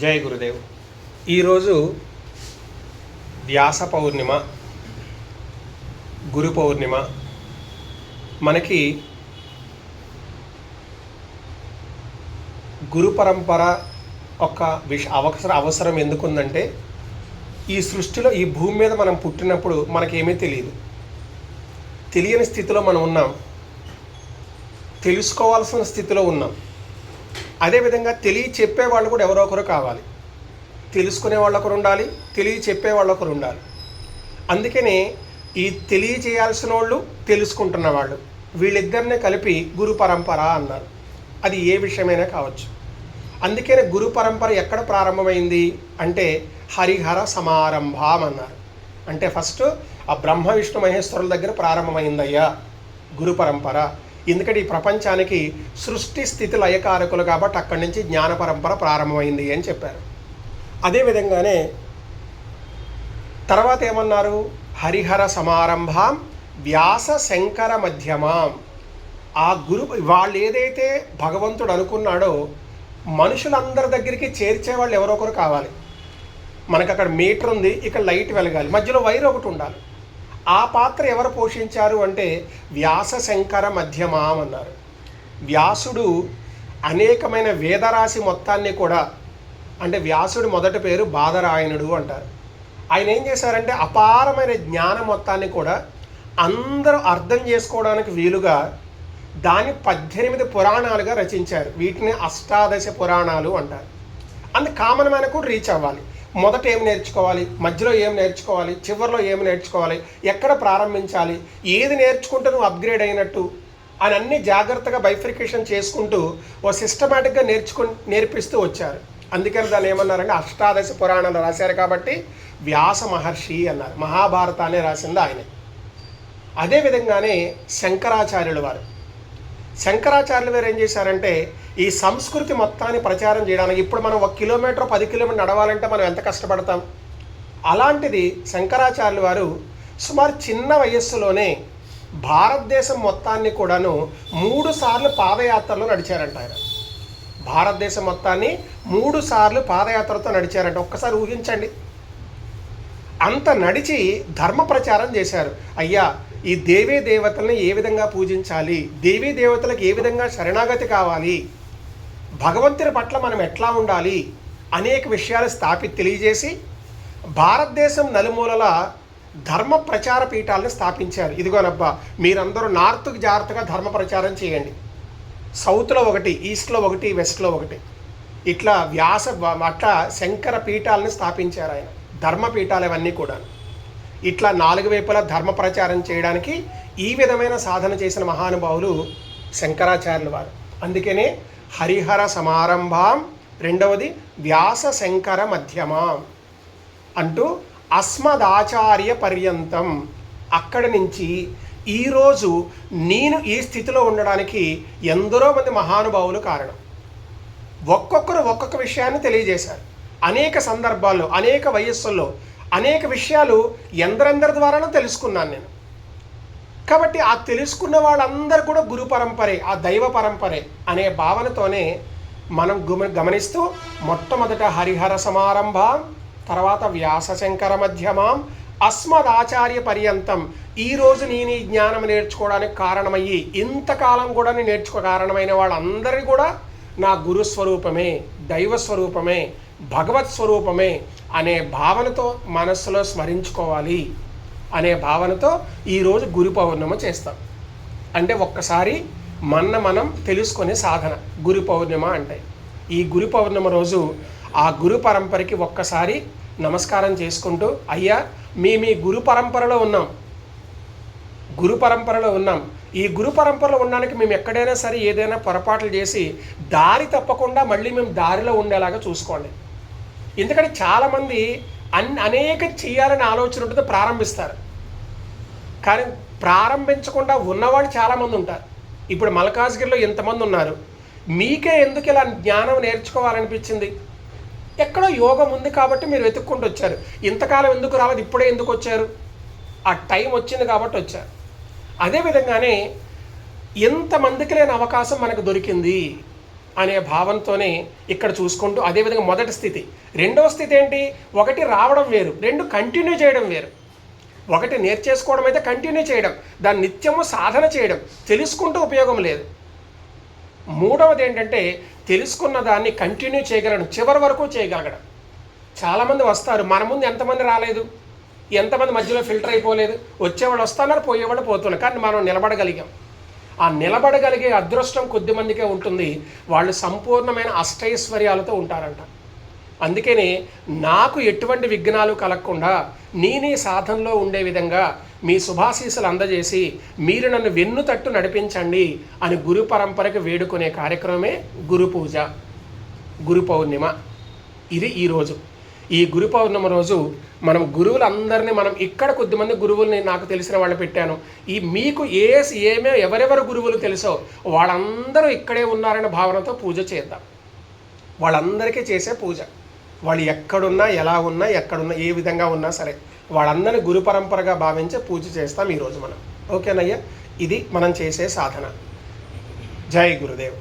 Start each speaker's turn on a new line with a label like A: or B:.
A: జై గురుదేవ్. ఈరోజు వ్యాస పౌర్ణిమ గురు పౌర్ణిమ. మనకి గురు పరంపర ఒక విష అవసర అవసరం ఎందుకుందంటే ఈ సృష్టిలో ఈ భూమి మీద మనం పుట్టినప్పుడు మనకేమీ తెలియదు తెలియని స్థితిలో మనం ఉన్నాం. తెలుసుకోవాల్సిన స్థితిలో ఉన్నాం. అదేవిధంగా తెలియ చెప్పే వాళ్ళు కూడా ఎవరో ఒకరు కావాలి. తెలుసుకునే వాళ్ళొకరు ఉండాలి తెలియ చెప్పే వాళ్ళు ఉండాలి. అందుకనే ఈ తెలియచేయాల్సిన వాళ్ళు తెలుసుకుంటున్న వాళ్ళు వీళ్ళిద్దరినే కలిపి గురు పరంపర అన్నారు. అది ఏ విషయమైనా కావచ్చు. అందుకనే గురు పరంపర ఎక్కడ ప్రారంభమైంది అంటే హరిహర సమారంభం అన్నారు. అంటే ఫస్ట్ ఆ బ్రహ్మ విష్ణు మహేశ్వరుల దగ్గర ప్రారంభమైందయ్యా గురు పరంపర. ఎందుకంటే ఈ ప్రపంచానికి సృష్టి స్థితి లయకారకులు కాబట్టి అక్కడి నుంచి జ్ఞాన పరంపర ప్రారంభమైంది అని చెప్పారు. అదేవిధంగానే తర్వాత ఏమన్నారు? హరిహర సమారంభం వ్యాస శంకర మధ్యమాం. ఆ గురు వాళ్ళు ఏదైతే భగవంతుడు అనుకున్నాడో మనుషులందరి దగ్గరికి చేర్చే వాళ్ళు ఎవరొకరు కావాలి. మనకు అక్కడ మీటర్ ఉంది ఇక్కడ లైట్ వెలగాలి. మధ్యలో వైర్ ఒకటి ఉండాలి. ఆ పాత్ర ఎవరు పోషించారు అంటే వ్యాస శంకర మధ్యమాం అన్నారు వ్యాసుడు అనేకమైన వేదరాశి మొత్తాన్ని కూడా అంటే వ్యాసుడు మొదటి పేరు బాదరాయణుడు అంటారు. ఆయన ఏం చేశారంటే అపారమైన జ్ఞానం మొత్తాన్ని కూడా అందరూ అర్థం చేసుకోవడానికి వీలుగా దాన్ని పద్దెనిమిది పురాణాలుగా రచించారు. వీటిని అష్టాదశ పురాణాలు అంటారు. అందు కామన్ మ్యాన్ కూడా రీచ్ అవ్వాలి. మొదట ఏం నేర్చుకోవాలి? మధ్యలో ఏం నేర్చుకోవాలి? చివరిలో ఏం నేర్చుకోవాలి? ఎక్కడ ప్రారంభించాలి? ఏది నేర్చుకుంటే నువ్వు అప్గ్రేడ్ అయినట్టు? అని అన్ని జాగ్రత్తగా బైఫ్రికేషన్ చేసుకుంటూ ఓ సిస్టమేటిక్గా నేర్చుకు నేర్పిస్తూ వచ్చారు. అందుకని దాన్ని ఏమన్నారంటే అష్టాదశ పురాణాలు రాశారు కాబట్టి వ్యాస మహర్షి అన్నారు. మహాభారతాన్ని రాసింది ఆయనే. అదేవిధంగానే శంకరాచార్యుల వారు. శంకరాచార్యులు వారు ఏం చేశారంటే ఈ సంస్కృతి మొత్తాన్ని ప్రచారం చేయడానికి ఇప్పుడు మనం ఒక కిలోమీటర్ పది కిలోమీటర్ నడవాలంటే మనం ఎంత కష్టపడతాం? అలాంటిది శంకరాచార్యులు వారు సుమారు చిన్న వయస్సులోనే భారతదేశం మొత్తాన్ని కూడాను మూడు సార్లు పాదయాత్రలో నడిచారంట ఆయన. భారతదేశం మొత్తాన్ని మూడు సార్లు పాదయాత్రతో నడిచారంట. ఒక్కసారి ఊహించండి. అంత నడిచి ధర్మ ప్రచారం చేశారు. అయ్యా ఈ దేవీ దేవతల్ని ఏ విధంగా పూజించాలి? దేవీ దేవతలకు ఏ విధంగా శరణాగతి కావాలి? భగవంతుని పట్ల మనం ఎట్లా ఉండాలి? అనేక విషయాలు స్థాపి తెలియజేసి భారతదేశం నలుమూలల ధర్మ ప్రచార పీఠాలను స్థాపించారు. ఇదిగోనబ్బా మీరందరూ నార్త్కి జాగ్రత్తగా ధర్మ ప్రచారం చేయండి. సౌత్లో ఒకటి ఈస్ట్లో ఒకటి వెస్ట్లో ఒకటి. ఇట్లా వ్యాస అట్లా శంకర పీఠాలను స్థాపించారు ఆయన. ధర్మ పీఠాలు ఇవన్నీ కూడా ఇట్లా నాలుగు వైపులా ధర్మ ప్రచారం చేయడానికి ఈ విధమైన సాధన చేసిన మహానుభావులు శంకరాచార్యుల వారు. అందుకనే హరిహర సమారంభం రెండవది వ్యాస శంకర మధ్యమం అంటూ అస్మదాచార్య పర్యంతం అక్కడి నుంచి ఈరోజు నేను ఈ స్థితిలో ఉండడానికి ఎందరో మంది మహానుభావులు కారణం. ఒక్కొక్కరు ఒక్కొక్క విషయాన్ని తెలియజేశారు. అనేక సందర్భాల్లో అనేక వయస్సుల్లో అనేక విషయాలు ఎందరందరి ద్వారానూ తెలుసుకున్నాను నేను. కాబట్టి ఆ తెలుసుకున్న వాళ్ళందరూ కూడా గురు పరంపరే ఆ దైవ పరంపరే అనే భావనతోనే మనం గుమ గమనిస్తూ మొట్టమొదట హరిహర సమారంభ తర్వాత వ్యాసశంకర మధ్యమాం అస్మదాచార్య పర్యంతం ఈరోజు నేను ఈ జ్ఞానం నేర్చుకోవడానికి కారణమయ్యి ఇంతకాలం కూడా నేను నేర్చుకో కారణమైన వాళ్ళందరినీ కూడా నా గురు స్వరూపమే దైవ స్వరూపమే భగవత్ స్వరూపమే అనే భావనతో మనస్సులో స్మరించుకోవాలి అనే భావనతో ఈరోజు గురు పౌర్ణమ చేస్తాం. అంటే ఒక్కసారి మన మనం తెలుసుకునే సాధన గురు పౌర్ణిమ అంటే. ఈ గురు పౌర్ణమ రోజు ఆ గురు పరంపరకి ఒక్కసారి నమస్కారం చేసుకుంటూ అయ్యా మీ మీ గురు పరంపరలో ఉన్నాం. గురు పరంపరలో ఉన్నాం. ఈ గురు పరంపరలో ఉండడానికి మేము ఎక్కడైనా సరే ఏదైనా పొరపాట్లు చేసి దారి తప్పకుండా మళ్ళీ మేము దారిలో ఉండేలాగా చూసుకోండి. ఎందుకంటే చాలామంది అన్ అనేక చేయాలని ఆలోచన ఉంటుంది ప్రారంభిస్తారు. కానీ ప్రారంభించకుండా ఉన్నవాళ్ళు చాలామంది ఉంటారు. ఇప్పుడు మలకాజ్గిరిలో ఎంతమంది ఉన్నారు? మీకే ఎందుకు ఇలా జ్ఞానం నేర్చుకోవాలనిపించింది? ఎక్కడో యోగం ఉంది కాబట్టి మీరు వెతుక్కుంటూ వచ్చారు. ఇంతకాలం ఎందుకు రాలేదు? ఇప్పుడే ఎందుకు వచ్చారు? ఆ టైం వచ్చింది కాబట్టి వచ్చారు. అదేవిధంగానే ఎంతమందికి లేని అవకాశం మనకు దొరికింది? అనే భావంతోనే ఇక్కడ చూసుకుంటూ అదేవిధంగా మొదటి స్థితి. రెండవ స్థితి ఏంటి? ఒకటి రావడం వేరు రెండు కంటిన్యూ చేయడం వేరు. ఒకటి నేర్చేసుకోవడం అయితే కంటిన్యూ చేయడం దాన్ని నిత్యము సాధన చేయడం తెలుసుకుంటూ ఉపయోగం లేదు. మూడవది ఏంటంటే తెలుసుకున్న దాన్ని కంటిన్యూ చేయగలడం చివరి వరకు చేయగలగడం. చాలామంది వస్తారు మన ముందు ఎంతమంది రాలేదు? ఎంతమంది మధ్యలో ఫిల్టర్ అయిపోలేదు? వచ్చేవాళ్ళు వస్తున్నారు పోయేవాళ్ళు పోతున్నారు కానీ మనం నిలబడగలిగాం. ఆ నిలబడగలిగే అదృష్టం కొద్ది మందికే ఉంటుంది. వాళ్ళు సంపూర్ణమైన అష్టైశ్వర్యాలతో ఉంటారంట. అందుకనే నాకు ఎటువంటి విఘ్నాలు కలగకుండా నేనే సాధనలో ఉండే విధంగా మీ శుభాశీసులు అందజేసి మీరు నన్ను వెన్ను తట్టు నడిపించండి అని గురు పరంపరకి వేడుకునే కార్యక్రమమే గురు పూజ గురు పౌర్ణిమ. ఇది ఈరోజు ఈ గురు పౌర్ణమి రోజు మనం గురువులందరినీ మనం ఇక్కడ కొద్దిమంది గురువుల్ని నాకు తెలిసిన వాళ్ళు పెట్టాను. ఈ మీకు ఏ ఏమే ఎవరెవరు గురువులు తెలుసో వాళ్ళందరూ ఇక్కడే ఉన్నారనే భావనతో పూజ చేద్దాం. వాళ్ళందరికీ చేసే పూజ. వాళ్ళు ఎక్కడున్నా ఎలా ఉన్నా ఎక్కడున్నా ఏ విధంగా ఉన్నా సరే వాళ్ళందరినీ గురు పరంపరగా భావించి పూజ చేస్తాం ఈరోజు మనం. ఓకేనయ్యా? ఇది మనం చేసే సాధన. జై గురుదేవ్.